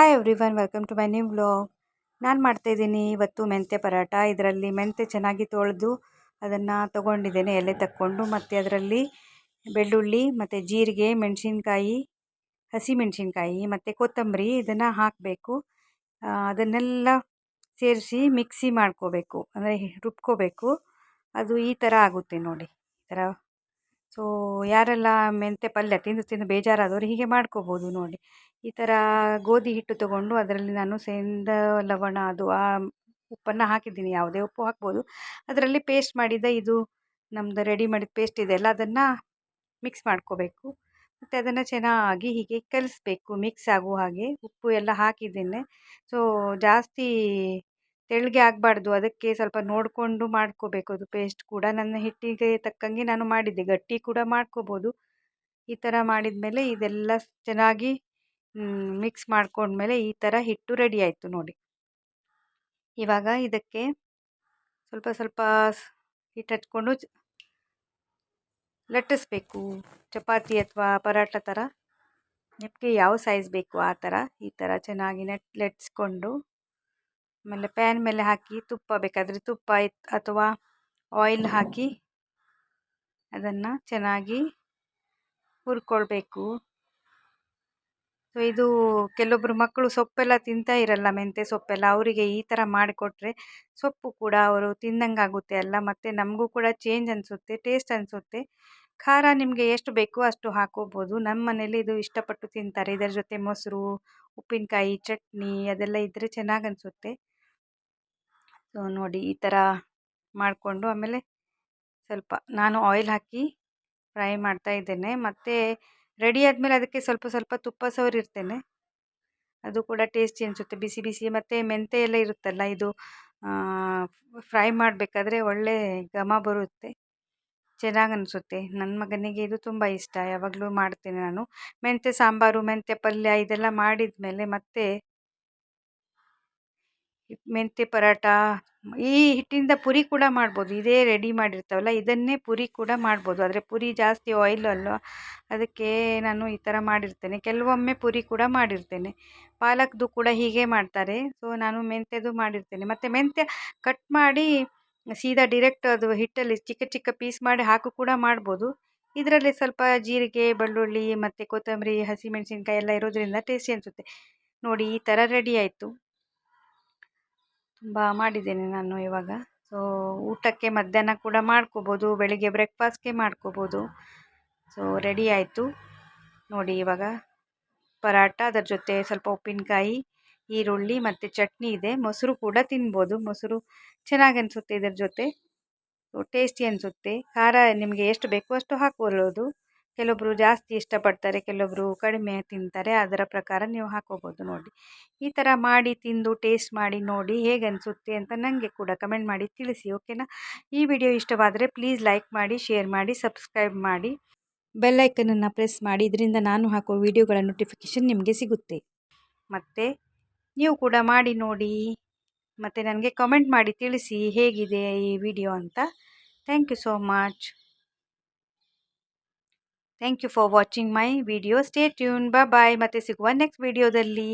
Hi everyone welcome to my new blog ನಾನು ಮಾಡ್ತಾಯಿದ್ದೀನಿ ಇವತ್ತು ಮೆಂತ್ಯ ಪರಾಟ ಇದರಲ್ಲಿ ಮೆಂತ್ಯ ಚೆನ್ನಾಗಿ ತೊಳೆದು ಅದನ್ನು ತೊಗೊಂಡಿದ್ದೇನೆ, ಎಲೆ ತಕ್ಕೊಂಡು. ಮತ್ತು ಅದರಲ್ಲಿ ಬೆಳ್ಳುಳ್ಳಿ, ಮತ್ತು ಜೀರಿಗೆ, ಮೆಣಸಿನ್ಕಾಯಿ, ಹಸಿಮೆಣಸಿನ್ಕಾಯಿ, ಮತ್ತು ಕೊತ್ತಂಬರಿ ಇದನ್ನು ಹಾಕಬೇಕು. ಅದನ್ನೆಲ್ಲ ಸೇರಿಸಿ ಮಿಕ್ಸಿ ಮಾಡ್ಕೋಬೇಕು, ಅಂದರೆ ರುಬ್ಕೋಬೇಕು. ಅದು ಈ ಥರ ಆಗುತ್ತೆ ನೋಡಿ, ಈ ಥರ ಸೊ ಯಾರೆಲ್ಲ ಮೆಂತೆ ಪಲ್ಯ ತಿಂದು ತಿಂದು ಬೇಜಾರಾದವರು ಹೀಗೆ ಮಾಡ್ಕೋಬೋದು ನೋಡಿ. ಈ ಥರ ಗೋಧಿ ಹಿಟ್ಟು ತಗೊಂಡು ಅದರಲ್ಲಿ ನಾನು ಸೇಂದ ಲವಣ ಅದು ಆ ಉಪ್ಪನ್ನು ಹಾಕಿದ್ದೀನಿ. ಯಾವುದೇ ಉಪ್ಪು ಹಾಕ್ಬೋದು. ಅದರಲ್ಲಿ ಪೇಸ್ಟ್ ಮಾಡಿದ ಇದು ನಮ್ಮದು ರೆಡಿ ಮಾಡಿದ ಪೇಸ್ಟ್ ಇದೆಯಲ್ಲ ಅದನ್ನು ಮಿಕ್ಸ್ ಮಾಡ್ಕೋಬೇಕು. ಮತ್ತು ಅದನ್ನು ಚೆನ್ನಾಗಿ ಹೀಗೆ ಕಲಿಸ್ಬೇಕು ಮಿಕ್ಸ್ ಆಗುವ ಹಾಗೆ. ಉಪ್ಪು ಎಲ್ಲ ಹಾಕಿದ್ದೇನೆ. ಸೊ ಜಾಸ್ತಿ ತೆಳ್ಳಗೆ ಆಗಬಾರ್ದು. ಅದಕ್ಕೆ ಸ್ವಲ್ಪ ನೋಡಿಕೊಂಡು ಮಾಡ್ಕೋಬೇಕು. ಅದು ಪೇಸ್ಟ್ ಕೂಡ ನನ್ನ ಹಿಟ್ಟಿಗೆ ತಕ್ಕಂಗೆ ನಾನು ಮಾಡಿದ್ದೆ. ಗಟ್ಟಿ ಕೂಡ ಮಾಡ್ಕೋಬೋದು. ಈ ಥರ ಮಾಡಿದ ಮೇಲೆ ಇದೆಲ್ಲ ಚೆನ್ನಾಗಿ ಮಿಕ್ಸ್ ಮಾಡ್ಕೊಂಡ್ಮೇಲೆ ಈ ಥರ ಹಿಟ್ಟು ರೆಡಿ ಆಯಿತು ನೋಡಿ. ಇವಾಗ ಇದಕ್ಕೆ ಸ್ವಲ್ಪ ಸ್ವಲ್ಪ ಹಿಟ್ಟು ಹಚ್ಕೊಂಡು ಲಟ್ಟಿಸ್ಬೇಕು. ಚಪಾತಿ ಅಥವಾ ಪರಾಟ ಥರ ನಿಮಗೆ ಯಾವ ಸೈಜ್ ಬೇಕು ಆ ಥರ ಈ ಥರ ಚೆನ್ನಾಗಿ ನೆಟ್ ಲಟ್ಸ್ಕೊಂಡು ಆಮೇಲೆ ಪ್ಯಾನ್ ಮೇಲೆ ಹಾಕಿ ತುಪ್ಪ ಬೇಕಾದರೆ ತುಪ್ಪ ಅಥವಾ ಆಯಿಲ್ ಹಾಕಿ ಅದನ್ನು ಚೆನ್ನಾಗಿ ಹುರ್ಕೊಳ್ಬೇಕು. ಸೊ, ಇದು ಕೆಲವೊಬ್ರು ಮಕ್ಕಳು ಸೊಪ್ಪೆಲ್ಲ ತಿಂತಾ ಇರಲ್ಲ ಮೆಂತ್ಯೆ ಸೊಪ್ಪೆಲ್ಲ, ಅವರಿಗೆ ಈ ಥರ ಮಾಡಿಕೊಟ್ರೆ ಸೊಪ್ಪು ಕೂಡ ಅವರು ತಿಂದಂಗೆ ಆಗುತ್ತೆ ಅಲ್ಲ, ಮತ್ತು ನಮಗೂ ಕೂಡ ಚೇಂಜ್ ಅನಿಸುತ್ತೆ ಟೇಸ್ಟ್ ಅನಿಸುತ್ತೆ. ಖಾರ ನಿಮಗೆ ಎಷ್ಟು ಬೇಕೋ ಅಷ್ಟು ಹಾಕೋಬೋದು. ನಮ್ಮ ಮನೇಲಿ ಇದು ಇಷ್ಟಪಟ್ಟು ತಿಂತಾರೆ. ಇದರ ಜೊತೆ ಮೊಸರು, ಉಪ್ಪಿನಕಾಯಿ, ಚಟ್ನಿ ಅದೆಲ್ಲ ಇದ್ದರೆ ಚೆನ್ನಾಗಿ ಅನಿಸುತ್ತೆ. ಸೊ, ನೋಡಿ ಈ ಥರ ಮಾಡಿಕೊಂಡು ಆಮೇಲೆ ಸ್ವಲ್ಪ ನಾನು ಆಯಿಲ್ ಹಾಕಿ ಫ್ರೈ ಮಾಡ್ತಾ ಇದ್ದೇನೆ. ಮತ್ತು ರೆಡಿ ಆದಮೇಲೆ ಅದಕ್ಕೆ ಸ್ವಲ್ಪ ಸ್ವಲ್ಪ ತುಪ್ಪ ಸವರಿರ್ತೇನೆ ಅದು ಕೂಡ ಟೇಸ್ಟಿ ಅನಿಸುತ್ತೆ. ಬಿಸಿ ಬಿಸಿ ಮತ್ತು ಮೆಂತೆ ಎಲ್ಲ ಇರುತ್ತಲ್ಲ, ಇದು ಫ್ರೈ ಮಾಡಬೇಕಾದ್ರೆ ಒಳ್ಳೆ ಘಮ ಬರುತ್ತೆ. ಚೆನ್ನಾಗಿ ಅನಿಸುತ್ತೆ. ನನ್ನ ಮಗನಿಗೆ ಇದು ತುಂಬ ಇಷ್ಟ. ಯಾವಾಗಲೂ ಮಾಡ್ತೇನೆ ನಾನು. ಮೆಂತ್ಯ ಸಾಂಬಾರು ಮೆಂತ್ಯ ಪಲ್ಯ ಇದೆಲ್ಲ ಮಾಡಿದ ಮೇಲೆ ಮತ್ತೆ ಮೆಂತ್ಯ ಪರಾಟ ಈ ಹಿಟ್ಟಿಂದ ಪುರಿ ಕೂಡ ಮಾಡ್ಬೋದು. ಇದೇ ರೆಡಿ ಮಾಡಿರ್ತಾವಲ್ಲ, ಇದನ್ನೇ ಪುರಿ ಕೂಡ ಮಾಡ್ಬೋದು. ಆದರೆ ಪುರಿ ಜಾಸ್ತಿ ಆಯಿಲ್ ಅಲ್ವ ಅದಕ್ಕೆ ನಾನು ಈ ಥರ ಮಾಡಿರ್ತೇನೆ. ಕೆಲವೊಮ್ಮೆ ಪುರಿ ಕೂಡ ಮಾಡಿರ್ತೇನೆ. ಪಾಲಕ್ದು ಕೂಡ ಹೀಗೆ ಮಾಡ್ತಾರೆ. ಸೊ ನಾನು ಮೆಂತ್ಯದು ಮಾಡಿರ್ತೇನೆ. ಮತ್ತು ಮೆಂತ್ಯ ಕಟ್ ಮಾಡಿ, ಸೀದಾ ಡಿರೆಕ್ಟ್ ಅದು ಹಿಟ್ಟಲ್ಲಿ ಚಿಕ್ಕ ಚಿಕ್ಕ ಪೀಸ್ ಮಾಡಿ ಹಾಕು ಕೂಡ ಮಾಡ್ಬೋದು. ಇದರಲ್ಲಿ ಸ್ವಲ್ಪ ಜೀರಿಗೆ, ಬೆಳ್ಳುಳ್ಳಿ, ಮತ್ತು ಕೊತ್ತಂಬರಿ, ಹಸಿಮೆಣಸಿನ್ಕಾಯಿ ಎಲ್ಲ ಇರೋದ್ರಿಂದ ಟೇಸ್ಟಿ ಅನಿಸುತ್ತೆ ನೋಡಿ, ಈ ಥರ ರೆಡಿ ಆಯಿತು. ತುಂಬ ಮಾಡಿದ್ದೇನೆ ನಾನು ಇವಾಗ. ಸೊ ಊಟಕ್ಕೆ ಮಧ್ಯಾಹ್ನ ಕೂಡ ಮಾಡ್ಕೋಬೋದು, ಬೆಳಿಗ್ಗೆ ಬ್ರೇಕ್ಫಾಸ್ಟ್ಗೆ ಮಾಡ್ಕೋಬೋದು. ಸೊ ರೆಡಿ ಆಯಿತು. ನೋಡಿ ಇವಾಗ ಪರಾಟ ಅದರ ಜೊತೆ ಸ್ವಲ್ಪ ಉಪ್ಪಿನಕಾಯಿ, ಈರುಳ್ಳಿ ಮತ್ತು ಚಟ್ನಿ ಇದೆ. ಮೊಸರು ಕೂಡ ತಿನ್ಬೋದು. ಮೊಸರು ಚೆನ್ನಾಗಿ ಅನಿಸುತ್ತೆ ಇದರ ಜೊತೆ. ಟೇಸ್ಟಿ ಅನಿಸುತ್ತೆ. ಖಾರ ನಿಮಗೆ ಎಷ್ಟು ಬೇಕೋ ಅಷ್ಟು ಹಾಕ್ಕೊಳ್ಳೋದು. ಕೆಲವೊಬ್ಬರು ಜಾಸ್ತಿ ಇಷ್ಟಪಡ್ತಾರೆ ಕೆಲವೊಬ್ಬರು ಕಡಿಮೆ ತಿಂತಾರೆ, ಅದರ ಪ್ರಕಾರ ನೀವು ಹಾಕೋಬೋದು ನೋಡಿ. ಈ ಥರ ಮಾಡಿ ತಿಂದು ಟೇಸ್ಟ್ ಮಾಡಿ ನೋಡಿ ಹೇಗೆ ಅನಿಸುತ್ತೆ ಅಂತ ನನಗೆ ಕೂಡ ಕಮೆಂಟ್ ಮಾಡಿ ತಿಳಿಸಿ, ಓಕೆನಾ? ಈ ವಿಡಿಯೋ ಇಷ್ಟವಾದರೆ ಪ್ಲೀಸ್ ಲೈಕ್ ಮಾಡಿ, ಶೇರ್ ಮಾಡಿ, ಸಬ್ಸ್ಕ್ರೈಬ್ ಮಾಡಿ. ಬೆಲ್ಲೈಕನನ್ನು ಪ್ರೆಸ್ ಮಾಡಿ, ಇದರಿಂದ ನಾನು ಹಾಕೋ ವಿಡಿಯೋಗಳ ನೋಟಿಫಿಕೇಷನ್ ನಿಮಗೆ ಸಿಗುತ್ತೆ. ಮತ್ತು ನೀವು ಕೂಡ ಮಾಡಿ ನೋಡಿ. ಮತ್ತು ನನಗೆ ಕಮೆಂಟ್ ಮಾಡಿ ತಿಳಿಸಿ ಹೇಗಿದೆ ಈ ವಿಡಿಯೋ ಅಂತ. Thank you so much. Thank you for watching my video stay tune bye ಮತ್ತೆ ಸಿಗುವ ನೆಕ್ಸ್ಟ್ ವಿಡಿಯೋದಲ್ಲಿ